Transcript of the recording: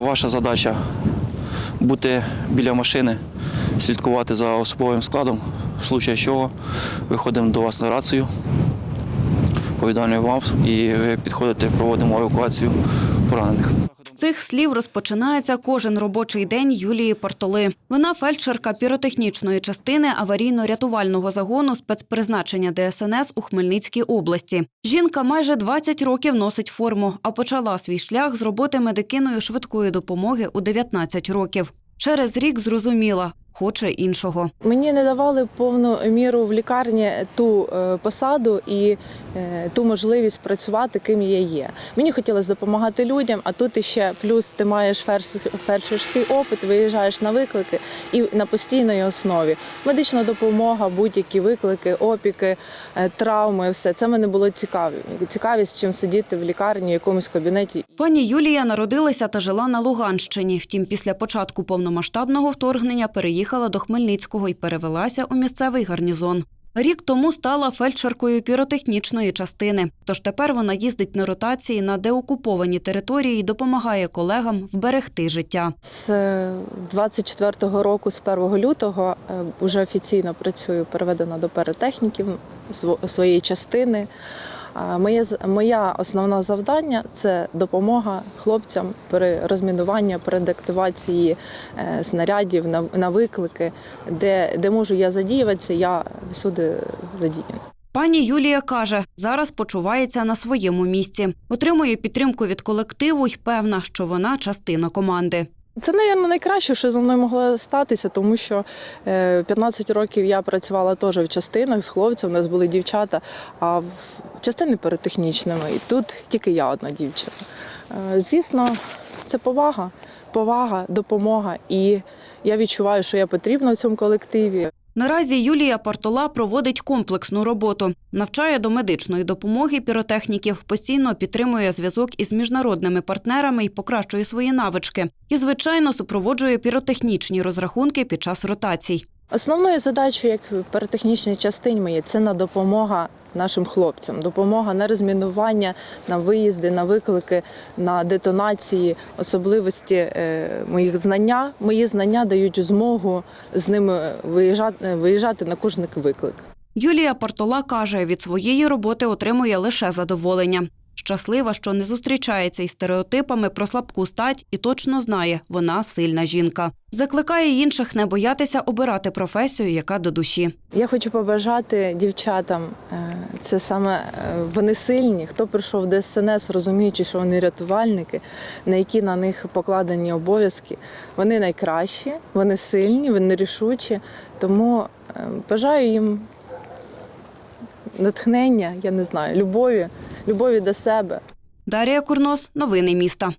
Ваша задача бути біля машини, слідкувати за особовим складом, в случае чого виходимо до вас на рацію, повідомляємо вам і ви підходите, проводимо евакуацію поранених. Цих слів розпочинається кожен робочий день Юлії Портоли. Вона фельдшерка піротехнічної частини аварійно-рятувального загону спецпризначення ДСНС у Хмельницькій області. Жінка майже 20 років носить форму, а почала свій шлях з роботи медикиною швидкої допомоги у 19 років. Через рік зрозуміла, хоче іншого. Мені не давали повну міру в лікарні ту е, посаду і е, ту можливість працювати, ким я є. Мені хотілося допомагати людям, а тут іще плюс ти маєш фельдшерський опит, виїжджаєш на виклики і на постійній основі. Медична допомога, будь-які виклики, опіки, е, травми, все це мене було цікаві. Цікавість, чим сидіти в лікарні, в якомусь кабінеті. Пані Юлія народилася та жила на Луганщині. Втім, після початку повномасштабного вторгнення переїхала до Хмельницького і перевелася у місцевий гарнізон. Рік тому стала фельдшеркою піротехнічної частини. Тож тепер вона їздить на ротації на деокуповані території і допомагає колегам вберегти життя. З 24-го року, з 1 лютого, е, вже офіційно працюю переведена до перетехніків своєї частини. Моє моя основне завдання це допомога хлопцям при розмінуванні, при деактивації е, снарядів на, виклики, де, де можу я задіюватися, я всюди задіяна. Пані Юлія каже, зараз почувається на своєму місці. Отримує підтримку від колективу і певна, що вона частина команди. Це, мабуть, найкраще, що зі мною могло статися, тому що е, 15 років я працювала теж в частинах з хлопцями, у нас були дівчата, а в частини перетехнічними. І тут тільки я одна дівчина. Е, Звісно, це повага, повага, допомога. І я відчуваю, що я потрібна в цьому колективі. Наразі Юлія Партола проводить комплексну роботу, навчає до медичної допомоги піротехніків, постійно підтримує зв'язок із міжнародними партнерами і покращує свої навички. І, звичайно, супроводжує піротехнічні розрахунки під час ротацій. Основною задачею, як в перетехнічній частині моєї, це на допомога нашим хлопцям, допомога на розмінування, на виїзди, на виклики, на детонації, особливості е, моїх знання. Мої знання дають змогу з ними виїжджати, виїжджати на кожен виклик. Юлія Партола каже, від своєї роботи отримує лише задоволення. Щаслива, що не зустрічається із стереотипами про слабку стать і точно знає, вона сильна жінка. Закликає інших не боятися обирати професію, яка до душі. Я хочу побажати дівчатам, е, це саме е, вони сильні, хто прийшов в ДСНС, розуміючи, що вони рятувальники, на які на них покладені обов'язки. Вони найкращі, вони сильні, вони рішучі. Тому е, бажаю їм натхнення, я не знаю, любові, любові до себе. Дарія Курнос, новини міста.